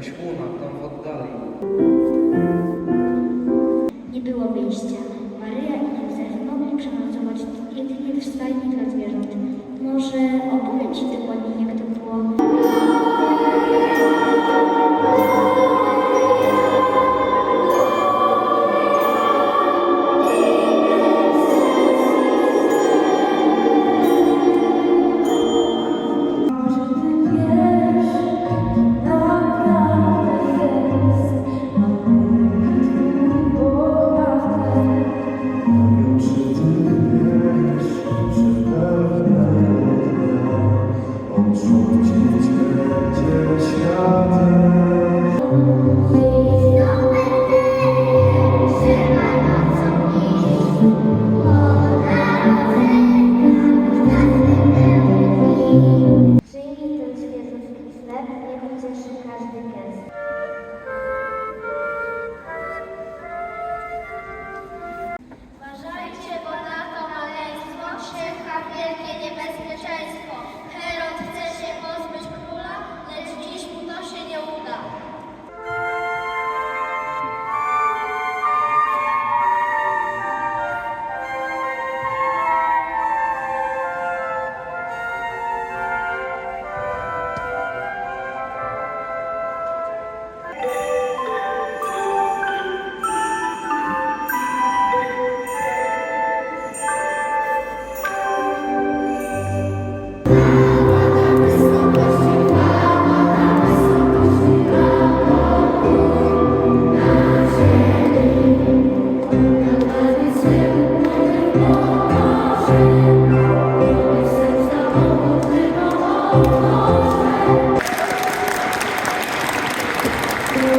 I'm not Kaśpuna tam w oddali. 重。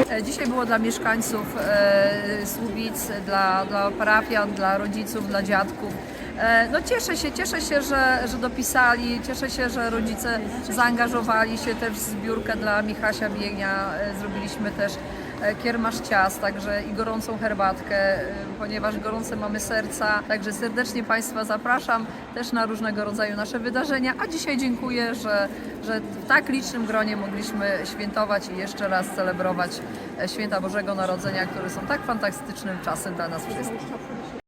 E, dzisiaj było dla mieszkańców e, Słubic, dla, dla parafian, dla rodziców, dla dziadków. E, no cieszę się, cieszę się, że, że dopisali, cieszę się, że rodzice zaangażowali się też w zbiórkę dla Michasia Biegnia. E, zrobiliśmy też kiermasz ciast, także i gorącą herbatkę, e, ponieważ gorące mamy serca. Także serdecznie Państwa zapraszam też na różnego rodzaju nasze wydarzenia. A dzisiaj dziękuję, że, że w tak licznym gronie mogliśmy świętować i jeszcze raz celebrować e, święta Bożego Narodzenia, które są tak fantastycznym czasem dla nas wszystkich.